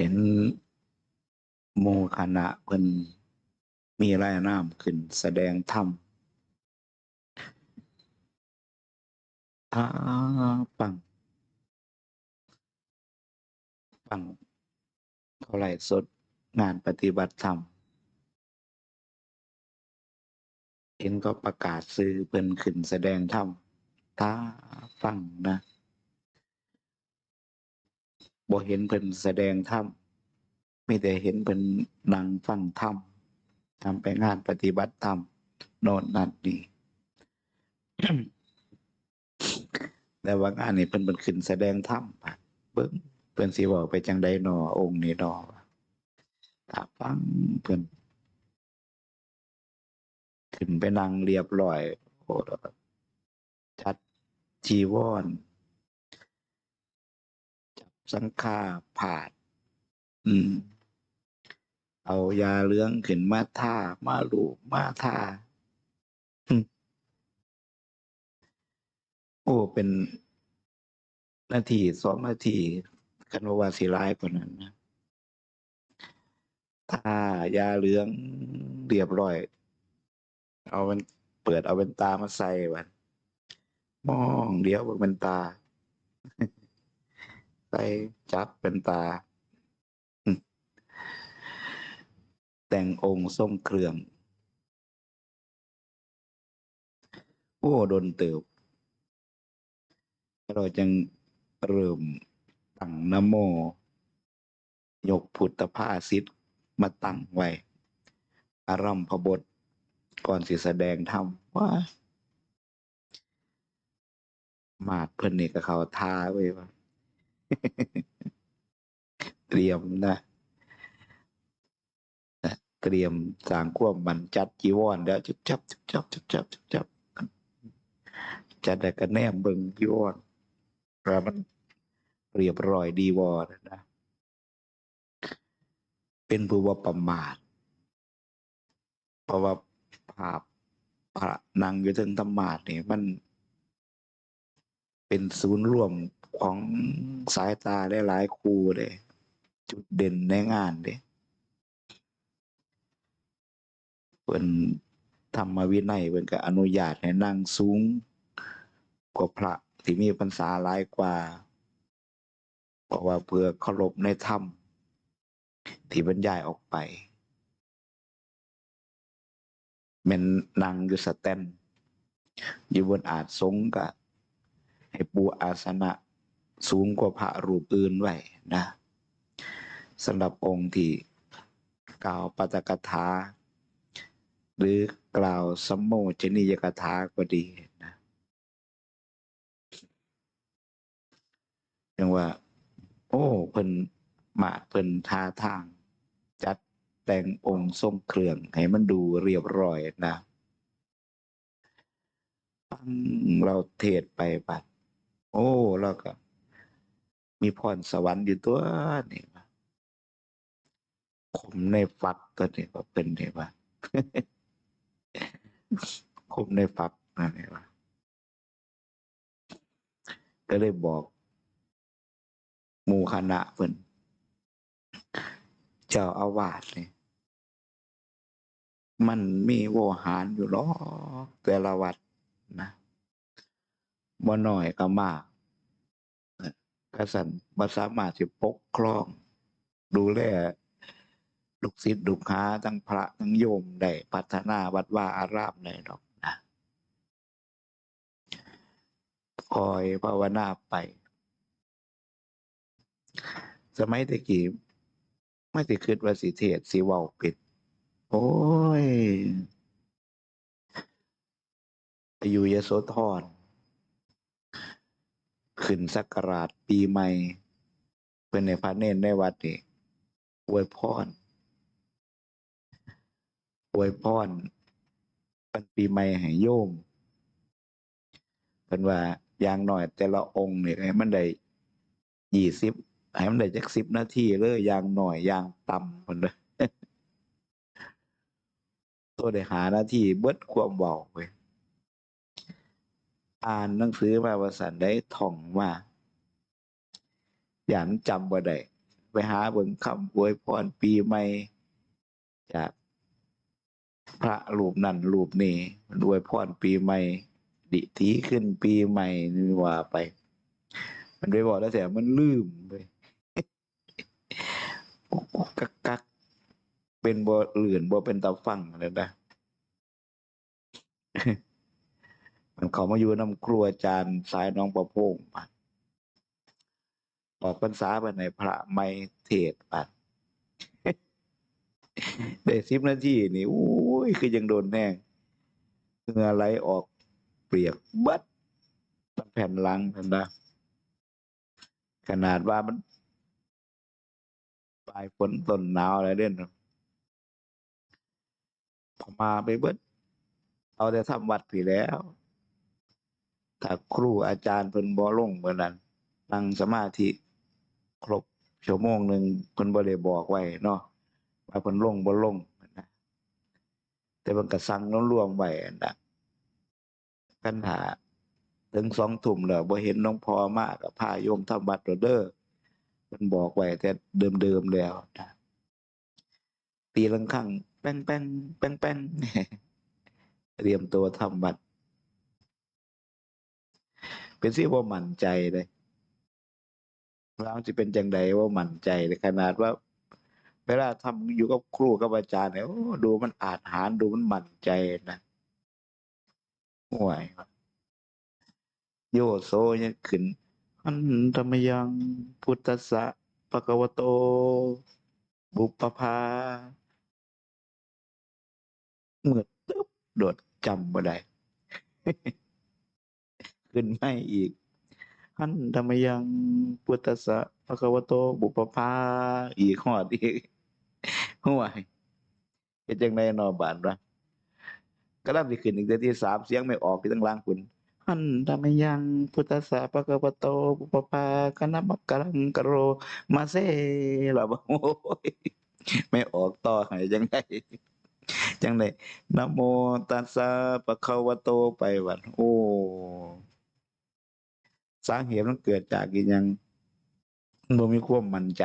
เห็นหมู่คณะเพิ่นมีรายนามขึ้นแสดงธรรมอ่าฟังฟังเท่าไหร่สดงานปฏิบัติธรรม เห็นก็ประกาศซื้อเพิ่นขึ้นแสดงธรรมถ้าฟังนะบ่เห็นเพิ่นแสดงธรรม มีแต่เห็นเพิ่นนั่งฟังธรรมทำไปงานปฏิบัติธรรมโน่นนั่นนี่แต่ว่างานนี้เพิ่นเพิ่นขึ้นแสดงธรรมบัดเบิ่งเพิ่นสิเว้าไปจังใดนอองค์นี้นอถ้าฟังเพิ่นขึ้นไปนั่งเรียบร้อยโอ้ชัดจีวรจับสังฆาผาด อืม เอายาเลื้องขึ้นมาท่ามาลูมาท่าโอ้ เป็นนาทีสองนาทีกันว่าวาสิร้ายกว่านั้นนะถ้ายาเลื้องเรียบร้อย เอามันเปิดเอาเป็นตามาใส่วันมองเดียวเป็นตาไปจับเป็นตา แต่งองค์ทรงเครื่อง โอ้ดนเติบ เราจึงเริ่มตั้งนโม ยกพุทธภาษิตมาตั้งไว้ อารัมพบท ก่อนสิแสดงธรรมว่ามาดเพิ่นนี่ก็เขาท้าไว้ว่า เตรียมนะ เตรียมสางความมันจัดจีวรแล้วจุบจับจุบจับจุบจับจับจัดแต่กระแนมเบิงจีวรแล้วมันเรียบร้อยดีวอนะ เป็นผู้ว่าประมาทเพราะว่าภาพพระนางอยู่ถึงธรรมาทเนี่ยมัน เป็นศูนย์รวมของสายตาได้หลายครูเลย จุดเด่นในงานเด้ เพิ่นธรรมวินัยเพิ่นก็อนุญาตให้นั่งสูงกว่าพระที่มีพรรษาหลายกว่า เพราะว่าเพื่อเคารพในธรรมที่บรรยายออกไปแม่นนั่งอยู่สแตนอยู่บนอาจสงก็ให้ปูอาสนะสูงกว่าพระรูปอื่นไว้นะสำหรับองค์ที่กล่าวปาตกถา หรือกล่าวสัมโมชนียกถาก็ดีนะยังว่า โอ้เพิ่นมาเพิ่นทาทาง จัดแต่งองค์ทรงเครื่อง ให้มันดูเรียบร้อยนะฟังเราเทศไปบัด โอ้ แล้วก็ มีพรสวรรค์อยู่ตัวนี่ว่าคมในฝักตัวนี้ว่าเป็นเนี่ยว่า คมในฝักนั่นเองว่าก็เลยบอกหมู่คณะเพิ่นเจ้าอาวาสเนี่ยมันมีโวหารอยู่หรอกแต่ละวัดนะบ่น้อยก็มากกสันบ่สามารถจะปกครอง ดูแล ลูกศิษย์ลูกค้าทั้งพระทั้งโยมได้พัฒนาวัดว่าอารามได้ดอกนะคอยภาวนาไป สมัยตะกี้ไม่ติคิดว่าสิเทศสิเว้าปิด โอ้ยอยู่ยโสธรขึ้นสักราชปีใหม่ เป็นในพระเนนในวัดนี่อวยพร อวยพรป็นปีใหม่ให้โยมเป็นว่าอย่างหน่อยแต่ละองค์เนี่ยให้มันได้ยี่สิบให้มันได้จักสิบนาทีเลยอย่างหน่อยอย่างต่ำมันเลยตัวได้หานาทีเบิดความเบาไปอ่านหนังสือมาว่าสันได้ท่องว่าอย่างจำบ่ได้ไปหาเบิ่งคำอวยพรปีใหม่จาก พระรูปนั่นรูปนี้มันอวยพรปีใหม่ ดิถีขึ้นปีใหม่นี่ว่าไป มันไปบอกแล้วแต่มันลืมไปกักกักเป็นบ่เหลื่อนบ่เป็นตาฟังเลยนะมันเขามาอยู่น้ำครัวอาจารย์สายน้องประโพงปัดออกพรรษาไปในพระไม่เทศปัด ได้สิบนาทีนี่โอ้ยคือยังโดนแน่งเหงื่อไหลออกเปียกบัดตั้งแผ่นหลังนั่นนะขนาดว่ามันปลายฝนต้นหนาวอะไรเด่นพอมาไปเบิด เอาแต่ทำวัดผีแล้ว ถ้าครูอาจารย์เพิ่นบ่ลงเหมือนนั้นนั่งสมาธิ ครบชั่วโมงหนึ่งเพิ่นบ่ได้บอกไว้เนาะ ว่าเพิ่นลงบ่ลงนะแต่เพิ่นก็สั่งรวมๆไว้นะปัญหาถึงสองทุ่มแล้วบ่เห็นหลวงพอมากก็พาโยมทำวัดเด้อเพิ่นบอกไว้แต่เดิมๆแล้วนะตีลังคังแป้งแป้งแป้งแป้งเตรียมตัวทำบัตรเป็นสิว่ามั่นใจเลยเราจะเป็นจังใดว่ามั่นใจเลยขนาดว่า เวลาทำอยู่กับครูกับอาจารย์เนี่ยดูมันอาจหารดูมันมั่นใจนะห่วยโยโซเนี่ยขึ้นอันธรรมยังพุทธะปะกวโต บุปภาเมื่อตึ๊บโดดจำบ่ได้ขึ้นไม่อีกหันธรรมยังพุทธะภะคะวโต บุปภาอีกหอดอีก ห่วยเป็นจังไดนอบานวะก็รับสิขึ้นอีกเดือนที่สามเสียงไม่ออกที่ตั้งล่างคุณหันธรรมยังพุทธสสะภะคะวะโตบุปภาคณะมักกะรังกะโร มาเซล่ะบ่โอ้ยไม่ออกต่อให้จังไดจังไดนะโมตัสสะปะคะวะโตไปวัดโอ้สาเหตุมันเกิดจากอีหยังบ่มีความมั่นใจ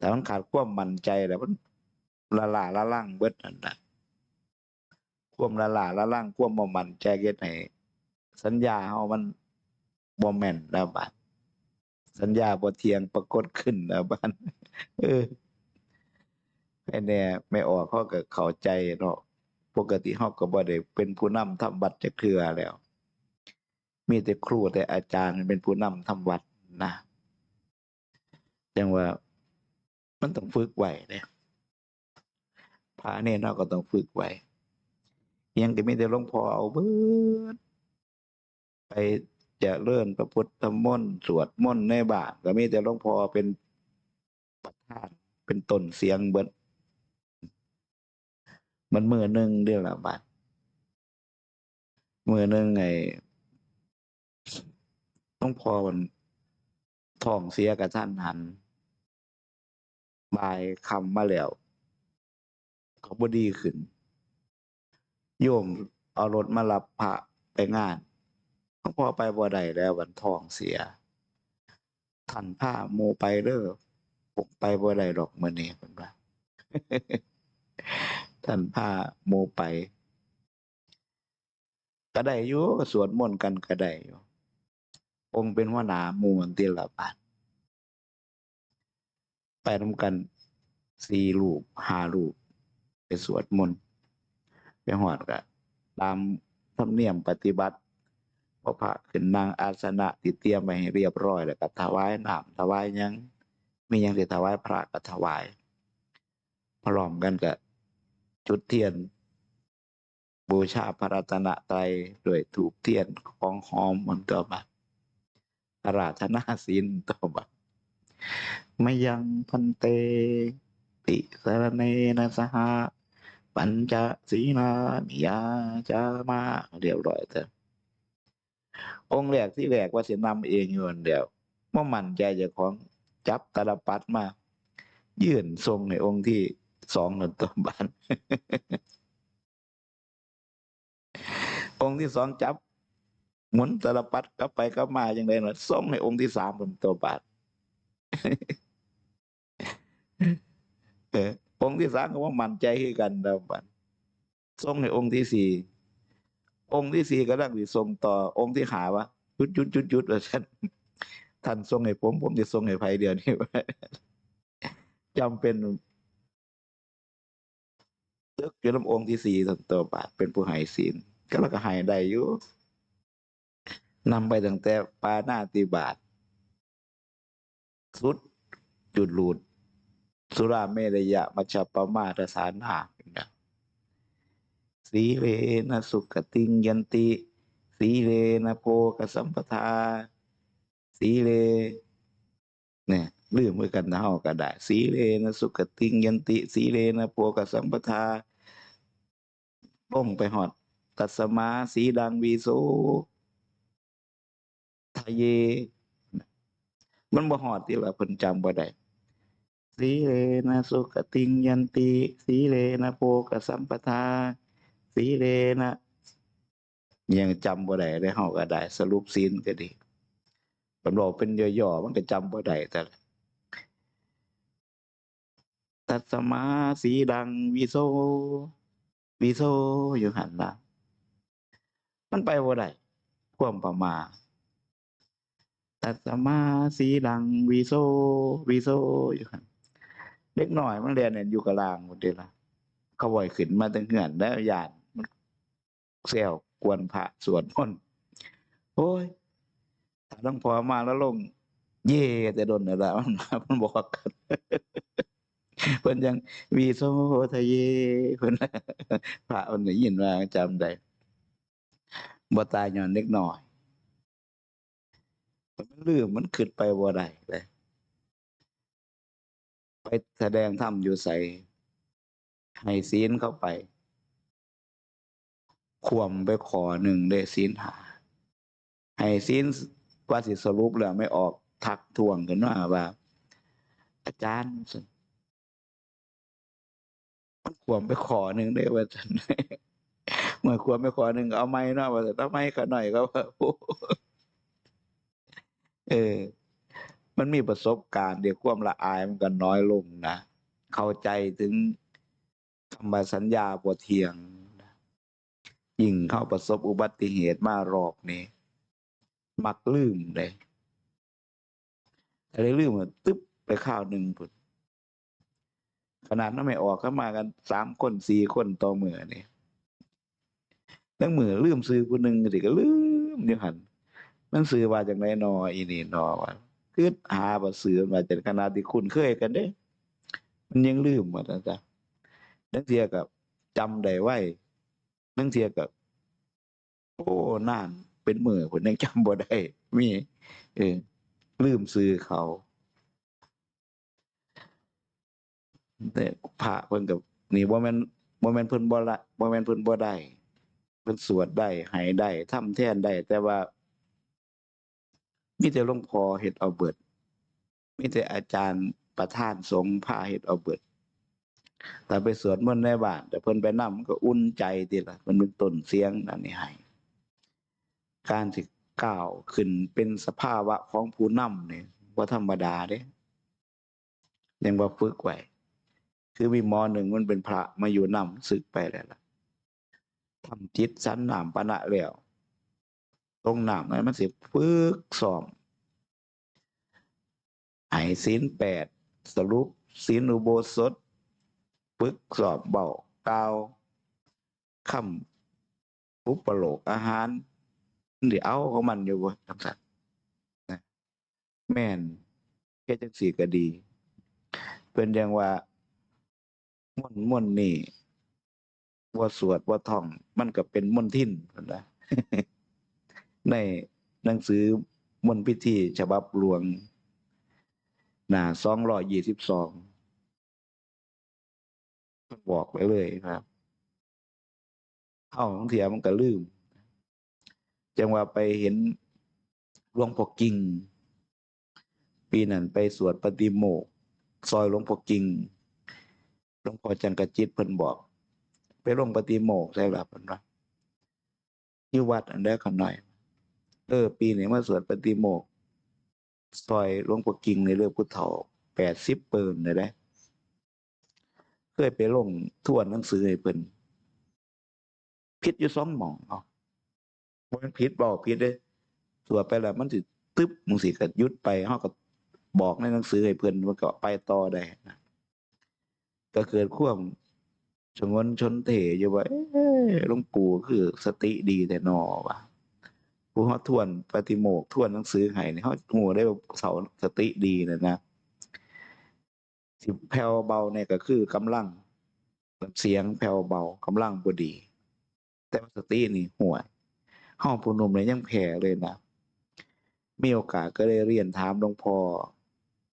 แต่มันขาดความมั่นใจแล้วมันละล่าละล่างเบิดนั่นนะความละล่าละล่างความบ่มั่นใจเฮ็ดให้สัญญาเฮามันบ่แม่นแล้วบัดสัญญาบ่เที่ยงปรากฏขึ้นแล้วบัดเออไอ้แน่ไม่ออกเขาก็เข้าใจเนาะปกติเฮาก็บ่ได้เป็นผู้นำทำบัตรจักเทื่อแล้ว มีแต่ครูแต่อาจารย์เป็นผู้นำทำวัดนะจังว่า มันต้องฝึกไว้เนี่ยพระเนี่ยเราก็ต้องฝึกไว้ยังก็มีแต่หลวงพ่อเอาเบิดไปเจะเลื่อนพระพุทธมนต์สวดมนต์ในบาทก็มีแต่หลวงพ่อเป็นประธานเป็นต้นเสียงเบิดมันมือหนึ่งเรื่องละบาทมือหนึ่งไงต้องพอมันท้องเสียกับท่านหันายคำมาแล้วเขาบดีขึ้น โยมเอารถมารับพระไปงานต้องพอไปบ่ได้แล้ววันทองเสียท่านผ้าโมไปเด้อผมไปบ่ได้ดอกมื้อนี้เพิ่นว่าท่านผ้าโมไป ก็ได้อยู่สวดมนต์กันก็ได้อยู่องค์เป็นหัวหน้าหมู่อันติละบาท ไปทำกันสี่รูปห้ารูปไปสวดมนต์ไปหอดก็ตามธรรมเนียมปฏิบัติพอพระขึ้นนางอาสนะที่เตรียมไว้ให้เรียบร้อยแล้วก็ถวายน้ำถวายยังมียังที่ถวายพระก็ถวาย พร้อมกันกับจุดเทียน บูชาพระรัตนตรัยด้วยถูกเทียนของหอมมันตัวบัดอาราธนาศีลตัวบัดไม่ยังพันเต ติสรเนนะสหะปัญจศีลานิยาจามาเรียบร้อยเถอะองค์แรกที่แรกว่าสินำเองอยู่อันเดียวว่ามั่นใจจะของจับตาลปัดมา ยื่นทรงในองค์ที่สองนั่นตัวบันองค์ที่สองจับ หมุนตาลปัดกลับไปกลับมาอย่างไรนะส่งให้องค์ที่สามเป็นตัวบาท องค์ที่สามก็ว่ามั่นใจคือกันดาวบันทรงในองค์ที่สี่องค์ที่สี่ก็ดังสิทรงต่อองค์ที่หาวะยุดยุดยุดยุดว่าฉันท่านทรงให้ผม ผมจะทรงให้ไผเดียวนี้จำเป็นตึกอยู่ลำองค์ที่สี่สันตัวบาทเป็นผู้ให้ศีลก็แล้วก็ให้ได้อยู่นำไปตั้งแต่ปาหน้าติบาทสุดจุดหลุด สุราเมรยะมัชปมาทสานานะสีเลนะสุขติงยันติ สีเลนะโพกสัมปทา สีเลเนี่ยลืมมือกันนะเฮาก็ได้สีเลนะสุขติงยันติ สีเลนะโพกสัมปทาป้องไปหอด ตัสมาสีดังวีโสทะเย มันบ่หอดที่ละเพิ่นจำบ่ได้ สีเลนะสุขติงยันติสีเลนะโพกสัมปทา สีเลนะยังจำบ่ได้ได้เฮาก็ได้ สรุปศีลก็ดีบำบอเป็นย่อๆมันก็จำบ่ได้แต่ตัสมาสีดังวิโสวิโสอยู่หันละมันไปบ่ได้ความประมาตัสมาสีดังวิโสวิโสอยู่หัน เล็กหน้อยมันเรียนเนี่ยอยู่กับลางหมดเดะละเขาบ่อยขึ้นมาตั้งเหือนแล้วญาติมันแซวกวนพระสวดมนต์โอ้ยถ้าต้องพอมาแล้วลง เย่แต่โดนอะไรมันมามันบอกกันเพิ่นยังวีโซทะเยเพิ่นพระมันได้ยินว่าจำได้บ่ตายย้อนเล็กน้อยมันลืมมันขึ้นไปบ่ได้เลย ไปแสดงธรรมอยู่ใส่ให้ศีลเข้าไปควมไปขอหนึ่งได้ศีลหา ให้ศีลว่าสิสรุปแล้วไม่ออกทักทวงกันว่าว่า อาจารย์มันควรไปขอหนึ่งได้ว่าฉันเมื่อควรไปขอหนึ่งเอาไม้เนาะว่าแต่ถ้าไม่ก็หน่อยก็ว่าเออ มันมีประสบการณ์เดี๋ยวความละอายมันก็น้อยลงนะ เข้าใจถึงคำสัญญาบทเทียงยิ่งเข้าประสบอุบัติเหตุมารอบนี้มักลืมเลยอะไรลืมอะตึ๊บไปข้าวหนึ่งพุ่นขนาดนั้นไม่ออกเข้ามากันสามคนสี่คนต่อมือนี่ตั้งมือลืมซื้อคนหนึ่งสิก็ลืมยู่หันมันซื้อว่าจากไหนนออีนี่นอว่า คือหาบ่ซื้อมาจากขนาดที่คุณเคยกันเด้ มันยังลืมมาจ้ะจ้ะนังเทียกับจำได้ไว้นังเทียกับโอ้นานเป็นมือผมยังจำบ่ได้มีเออลืมซื้อเขาแต่พระเพิ่นกับนี่บ่แม่นบ่แม่นเพิ่นบ่ละบ่แม่นเพิ่นบ่ได้เพิ่นสวดได้ให้ได้ทำแทนได้ แต่ว่า มีแต่หลวงพ่อเฮ็ดเอาเบิด มีแต่อาจารย์ประธานสงฆ์พาเฮ็ดเอาเบิดแต่ไปสวดมนต์ในบ้านแต่เพิ่นไปนำก็อุ่นใจติล่ะมันเป็นต้นเสียงอันนี้ให้การสิก้าวขึ้นเป็นสภาวะของผู้นำเนี่ยบ่ธรรมดาเด้ยังบ่ฝึกไว้คือมีมอหนึ่งมันเป็นพระมาอยู่นำศึกไปแล้วล่ะทำจิตสันนามปะนะแล้ว ตรงนามนั้นมันสิฝึกซ้อมไห้ศีลแปดสรุปศีลอุโบสถฝึกสอบเบากาวคำอุปโลกอาหารเดี๋ยวเอาของมันอยู่บ่จังซั่นนะแม่นแค่จังสี่ก็ดี เป็นอย่างว่าม่วนม่วนนี่ว่าสวดว่าท่อง มันก็เป็นมนต์ทินพุ่นนะ ในหนังสือมนต์พิธีฉบับหลวง หน้าสองร้อยยี่สิบสองบอกไว้เลยครับเข้าของเถียมันก็ลืม จังว่าไปเห็นหลวงพ่อกิ่ง ปีนั้นไปสวดปฏิโมก ซอยหลวงพ่อกิ่งหลวงพ่อจังกระจิตเพิ่นบอก ไปลงปฏิโมกใช่หรือเปล่าอยู่วัดอันเดียวกันหน่อย เออ ปีนี้มาสวดปฏิโมกซอยหลวงปู่กิ่งในเรื่องพุทธเฒ่าแปดสิบเปินเลยได้เคยไปลงทวนหนังสือให้เพิ่นพิษอยู่สองหม่องเนาะมันพิษบอกพิษเด้ตัวไปแล้วมันสิตึ๊บมึงสิก็หยุดไปเฮาก็บอกในหนังสือให้เพิ่นว่าก็ไปต่อได้นะก็เกิดความชงวนชนเถอยู่ว่าหลวงปู่คือสติดีแต่นอว่ะ ผู้เขาทวนปฏิโมกทวนหนังสือให้นี่เขาหูได้เสาสติดีนะนะสิแผ่วเบาเนี่ยก็คือกำลังเสียงแผ่วเบากำลังบดี แต่ว่าสตินี่ห่วยห้องผู้นุ่มเนี่ยยังแผ่เลยนะมีโอกาสก็ได้เรียนถามหลวงพ่อ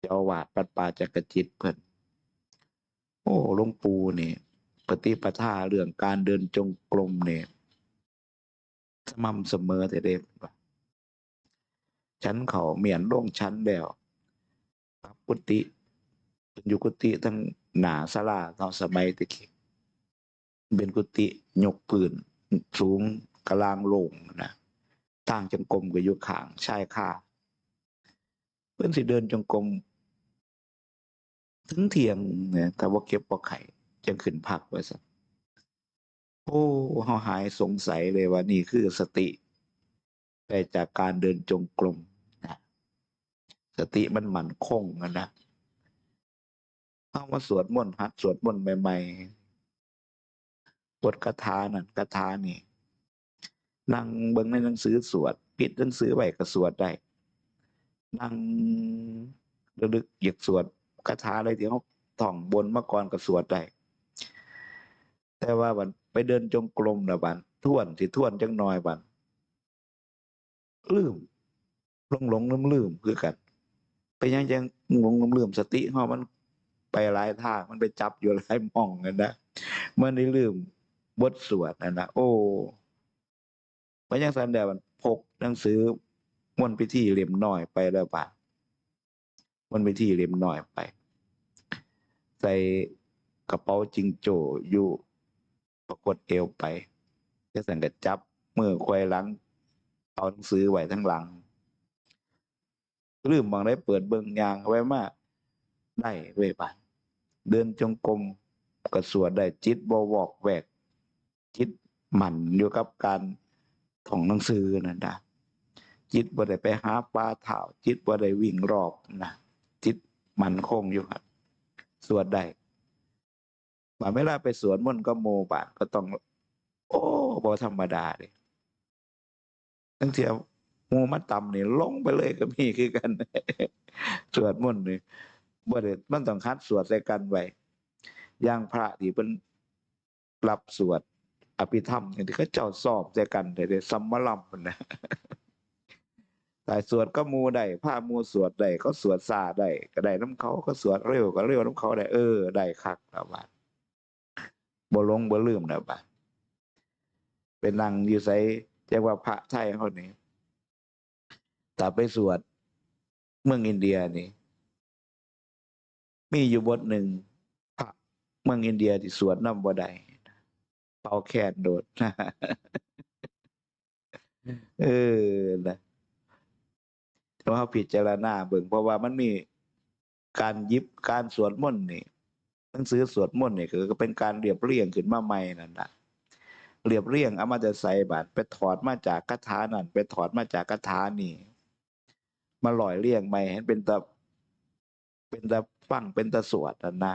เจ้าอาวาดปัดป่าจักรจิตเพิ่นโอ้หลวงปู่นี่ปฏิปทาเรื่องการเดินจงกรมเนี่ย สม่ำเสมอแต่เด็กชั้นเขาเมียนล่งชั้นแล้วปรับกุฏิเป็นอยู่กุฏิทั้งหนาสลาตอนสมัยตะกี้เป็นกุฏิยกปืนสูงกลางโลงนะทางจงกรมก็อยู่ข้างชายคาเพื่อนสิเดินจงกรมถึงเทียงเนี่ยแต่ว่าเก็บบ่ไข่จังขึ้นพักไว้สัก โอ้เฮาหายสงสัยเลยว่านี่คือสติได้จากการเดินจงกรมนะสติมันหมั่นคงอะนะเอามาสวดมนต์หัดสวดมนต์ใหม่ๆบทคาถานั่นคาถานี่นั่งเบิ่งในหนังสือสวด ปิดหนังสือไว้ก็สวดได้ นั่งระลึกอยากสวดคาถาอะไรที่เขาท่องบนมาก่อนก็สวดได้ แต่ว่าบัน ไปเดินจงกรมนะบันท่วนสิท่วนจังน้อยบันลืมหลงหลงลืมลืมคือกัน ไปยังยังหลงลืมลืมสติเฮามันไปหลายทางมันไปจับอยู่หลายมองกันนะมันได้ลืมบทสวดนั่นะโอ้ไปยังสันแดมันพกหนังสือมนต์พิธีเล่มน้อยไปแล้วป่ะมนต์พิธีเล่มน้อยไป ใส่กระเป๋าจิงโจอยู่ ปรากฏเอวไปก็สั่งกระจับมือควายหลังเอาหนังสือไว้ทั้งหลังลืมบางได้เปิดเบิ่งยางไว้มาได้เว้ยป่ะเดินจงกรมกระสวดได้จิตบวอกแวก จิตหมั่นอยู่กับการท่องหนังสือนั่นนะจิตบ่ได้ไปหาปลาเถ่าจิตบ่ได้วิ่งรอบนะจิตมันคงอยู่ครับสวดได้ บาเวลาไปสวนมนก็โมบาทก็ต้อง โอ้บอธรรมดาเลยตั้งเทียวหมูมัดต่ำนี่ลงไปเลยก็มีคือกันสวดมนต์นี่บ่ได้มันต้องคัดสวดใส่กันไว้อย่างพระที่เป็นรับสวดอภิธรรมอย่างที่เขาเจ้าสอบใส่กันแต่เดี๋ยวซัมมลัมนนะแต่สวดก็มูได้ผ้ามูสวดได้เขาสวดซาได้ก็ได้น้ำเขาก็สวดเร็วก็เร็วน้ำเขาได้เออได้คักแล้วบาด บ่ลงบ่ลืมแล้วบาดเป็นนั่งอยู่ไสเรียกว่าพระไทยเขานี่แต่ไปสวดเมืองอินเดียนี่ มีอยู่บทหนึ่งพระเมืองอินเดียที่สวดน้ำบ่ได้เป่าแคนโดดเออนะแต่ว่าพิจารณาเบิ่งเพราะว่ามันมีการยิบการสวดมนต์นี่ นังสือสวดมนต์นี่คือก็เป็นการเรียบเรียงขึ้นมาใหม่นั่นนะเรียบเรียงเอามาจะใส่บาทไปถอดมาจากคาถานั่นไปถอดมาจากคาถานี่มาหล่อยเรียงใหม่ให้เป็นตะเป็นตะฟังเป็นตะสวดนั่นนะ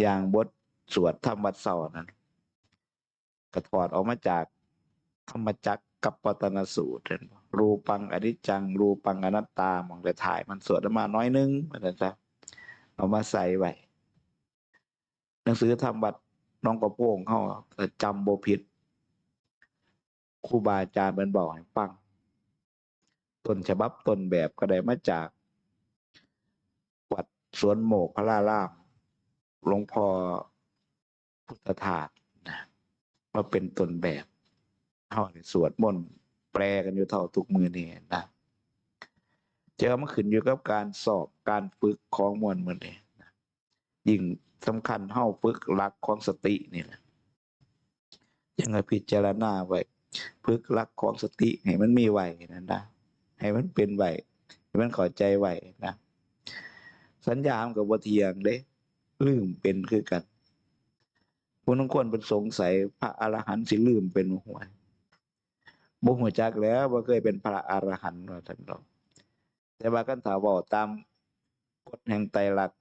อย่างบทสวดธรรมวัดเสาร์นั้นก็ถอดออกมาจากธรรมจักกับปตนสูตรเห็นบ่รูปังอนิจจัง รูปังอนัตตามองแต่ถ่ายมันสวดออกมาน้อยนึงมันจะเอามาใส่ไว้ หนังสือธรรมบัตรน้องกระโปงเขาจำโบผิดครูบาอาจารย์มันบอกให้ฟังต้นฉบับต้นแบบก็ได้มาจาก วัดสวนโมกพระรารามหลวงพ่อพุทธทาสนะมาเป็นต้นแบบเขาเนี่ยสวดมนต์แปลกันอยู่เท่าทุกมือนี่นะเจอมาขึ้นอยู่กับการสอบการฝึกของมวลมือนี่ยิ่ง สำคัญเฮาฝึกหลักของสตินี่แหละยังไงพิจารณาไว้ฝึกหลักของสติให้มันมีไว้นั่นนะให้มันเป็นไว้ให้มันเข้าใจไว้นะสัญญามันก็บ่เทียงเด้ลืมเป็นคือกันผู้นังคนเป็นสงสัยพระอรหันต์สิลืมเป็นหวยบ่ฮู้จักแล้วบ่าเคยเป็นพระอรหันต์ว่าซั่นดอกแต่ว่าคันถ้าว้าตามกฎแห่งไตรลักษณ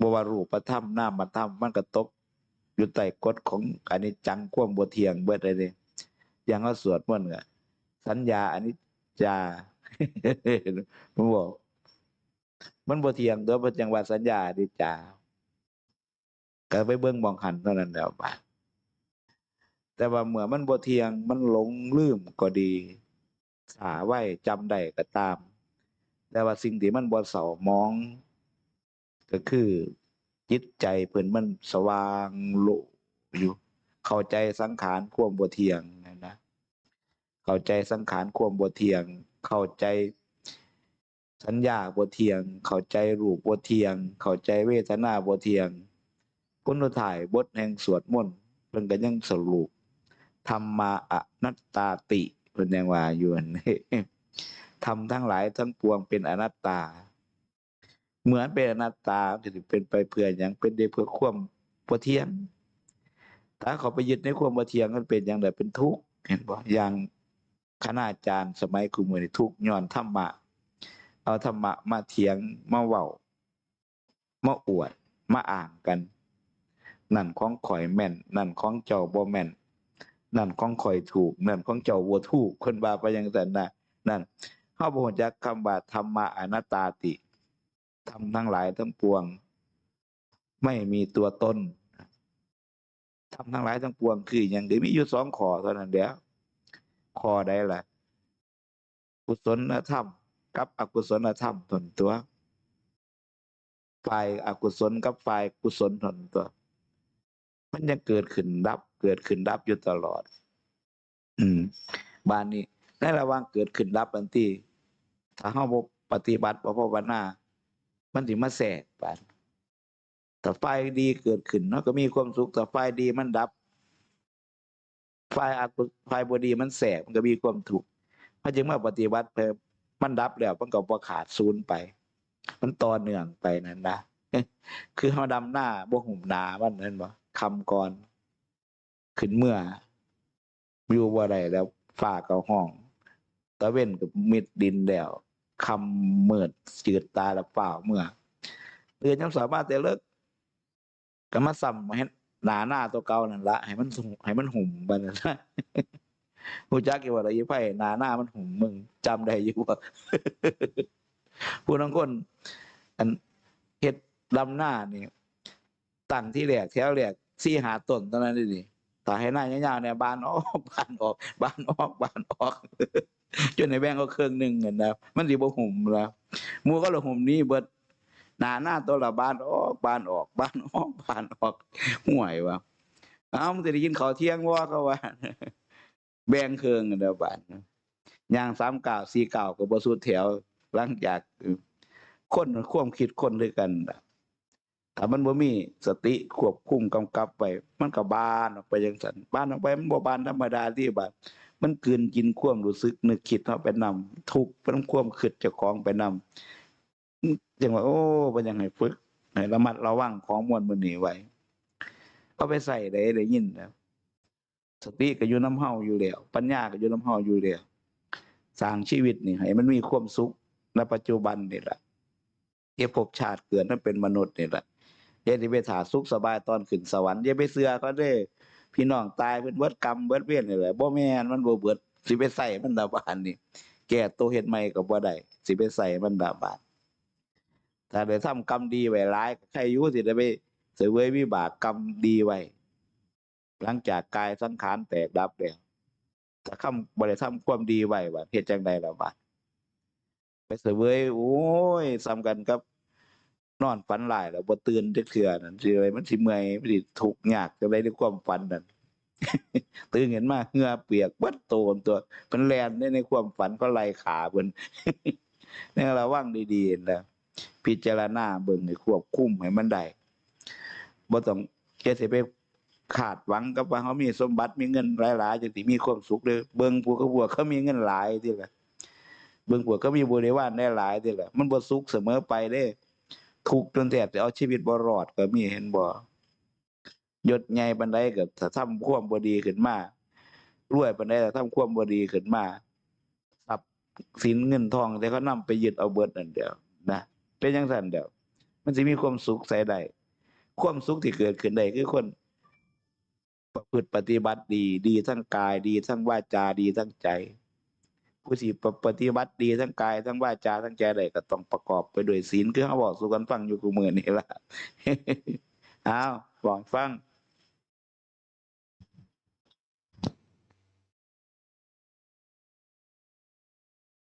บวารูปธรรมนามธรรมมันก็ตก อยู่ใต้กฎของอันิจจังควมบ่เทียงเบิดเลยเด้อย่างเฮาสวดมนต์ก็สัญญาอันิจจาผมบอก มันบ่เทียงตัวพิ่นจังว่าสัญญาอนิจจาก็ไปเบิ่งมองหันเท่านั้นแล้วบาดแต่ว่าเมื่อมันบ่เทียงมันหลงลืมก็ดี สาไว้จำได้ก็ตาม แต่ว่าสิ่งที่มันบ่เศร้ามอง ก็คือจิตใจเพิ่นมันสว่างโลอยู่ เข้าใจสังขารความบ่เที่ยงนะนะ เข้าใจสังขารความบ่เที่ยง เข้าใจสัญญาบ่เที่ยง เข้าใจรูปบ่เที่ยง เข้าใจเวทนาบ่เที่ยงผลสุดท้ายบทแห่งสวดมนต์เพิ่นก็ยังสรุปธรรมาอนัตตาติเพิ่นยังว่าอยู่นั่ทำทั้งหลายทั้งปวงเป็นอนัตตา เหมือนเป็นอนัตตาก็สิเป็นไปเพื่อหยังเป็นได้เพื่อความบ่เที่ยง ถ้าเขาไปยึดในความบ่เที่ยงมันเป็นอย่างใดเป็นทุกข์เห็นบ่อย่างคณาจารย์ สมัยคุมื้อนี้ทุกข์ย้อนธรรมะ เอาธรรมะมาเถียงมาเว้ามาอวดมาอ้างกัน นั่นของข่อยแม่น นั่นของเจ้าบ่แม่น นั่นของข่อยถูก นั่นของเจ้าบ่ถูกคนว่าไปจังซั่นน่ะนั่นเฮาบ่รู้จักคำว่าธรรมะอนัตตาติ ทำทั้งหลายทั้งปวง ไม่มีตัวตนทำทั้งหลายทั้งปวงคือหยังเดียวมีอยู่สองข้อเท่านั้นเดียวข้อใดล่ะกุศลธรรม กับอกุศลธรรมทนตัวฝ่ายอกุศลกับฝ่ายกุศลทนตัว มันยังเกิดขึ้นดับ เกิดขึ้นดับอยู่ตลอด อืมบ้านนี้ในระหว่างเกิดขึ้นดับอันที่ถ้าเฮาบ่ปฏิบัติบ่ภาวนา มันสิมาแทรกบาดถ้าฝ่ายดีเกิดขึ้นเนาะก็มีความสุขถ้าฝ่ายดีมันดับฝ่ายอกุฝ่ายบ่ดีมันแทรกมันก็มีความทุกข์เพราะจึงมาปฏิบัติเพิ่มมันดับแล้วมันก็บ่ขาดศูนย์ไป มันต่อเนื่องไปนั่นนะคือเฮาดำหน้าบ่หุ่มหนามันนั่นบ่คำก่อน ขึ้นเมื่ออยู่บ่ได้แล้วฟ้าก็ห้องตะเว้นก็มิดดินแล้ว คำเมืดจืดตาแล้วฟ้าเมื่อเตือนยังสามารถแต่เลิกก็มาซ้ำให้หนาหน้าตัวเก่านั่นละให้มันให้มันหุ่มบันนนะฮู้จักอยู่ว่าละอีไผหนาหน้ามันหุ่มมึงจำได้อยู่ว่าผู้ทั้งคนอันเฮ็ดลำหน้านี่ตั้งที่แรกแถวแรกสี่หาต้นเท่านั้นนี่นี่ถ้าให้หน้ายาวๆเนี่ยบานออกบานออกบานออกบานออก จนในแบงก็เครื่องหนึ่งเงินนะมันสิบ่หุ่มแล้วมู่ก็ละหุ่มนี้เบิดหนาหน้าตัวละบานออกบานออกบานออกบานออกห่วยวะเอ้ามันจะได้ยินเขาวเที่ยงว่าเขาว่า แบงเครื่องกันเด้อบานย่าง3 9 4 9ก็บ่สุดแถวหลังจากคนความคิดคนด้วยกันน่ะ ถ้ามันบ่มีสติควบคุมกำกับไว้มันก็บานออกไปจังซั่นบานออกไปมันบ่บานธรรมดาที่บาดมันกืนกินความรู้สึกนึกคิดเฮาไปนำทุกข์ไปนความคิดเจ้าของไปนำจังว่า โอ้บ่ยังให้ฝึกให้ระมัดระวังของมวลมื้อนี้ไว้เอาไปใส่ได้ได้ยินแล้วสติก็อยู่นำเฮาอยู่แล้วปัญญาก็อยู่นำเฮาอยู่แล้วสร้างชีวิตนี่ให้มันมีความสุขณปัจจุบันนี่แหละเอย่าภพชาติเกิดนั้นเป็นมนุษย์นี่แหละ อย่าที่ไปถาสุขสบายตอนขึ้นสวรรค์อย่าไปเสือเขาเด้อพี่น้องตายเพิ่นเบิดกรรมเบิดเวรนี่แหละบ่แม่นมันบ่เบิดสิไปใส่มันดาบานนี่แก้ตัวเฮ็ดใหม่ก็บ่ได้สิไปใส่มันดาบานถ้าได้ทำกรรมดีไว้หลายใครอยู่สิได้ไปเสวยวิบากกรรมดีไว้หลังจากกายสังขารแตกดับแล้วถ้าคำบ่ได้ทำความดีไว้ว่าเฮ็ดจังไดล่ะบาดไปเสวยโอ้ยซ้ำกันกับ นอนฝันหลายแล้วบ่ตื่นจักเทื่อนั่นสิอะไรมันสิเมื่อยมันสิทุกข์ยากจังไดในความฝันนั่น ตื่นเห็นมาเหงื่อเปียกเบิดโตนตัวเพิ่นแล่นได้ในความฝันเขาไล่ขาเพิ่นในระวังดีๆนะพิจารณาเบิ่งให้ควบคุมให้มันได้บ่ต้องแค่สิไปคาดหวังกับว่าเขามีสมบัติมีเงินหลายๆจังสิมีความสุขเด้อเบิ่งผู้เขาพวกเขามีเงินหลายที่ละเบิ่งพวกก็มีบริวารได้หลายเด้แหละมันบ่สุขเสมอไปเด้ ทุกข์จนแทบจะเอาชีวิตบ่รอดก็มีเห็นบ่ยศใหญ่ปานใดก็ถ้าทำความบ่ดีขึ้นมารวยปานใดถ้าทำความบ่ดีขึ้นมาทรัพย์สินเงินทองแต่เขานำไปยึดเอาเบิดนั่นเดียวนะเป็นจังซั่นเดียวมันสิมีความสุขใส่ได้ความสุขที่เกิดขึ้นได้คือคนประพฤติปฏิบัติดี ดีทั้งกายดีทั้งวาจาดีทั้งใจ ผู้ที่ปฏิบัติดีทั้งกายทั้งวาจาทั้งใจใดก็ต้องประกอบไปด้วยศีลคือเขาบอกสู่กันฟังอยู่กูมือนี่ละ อ้าวบอกฟัง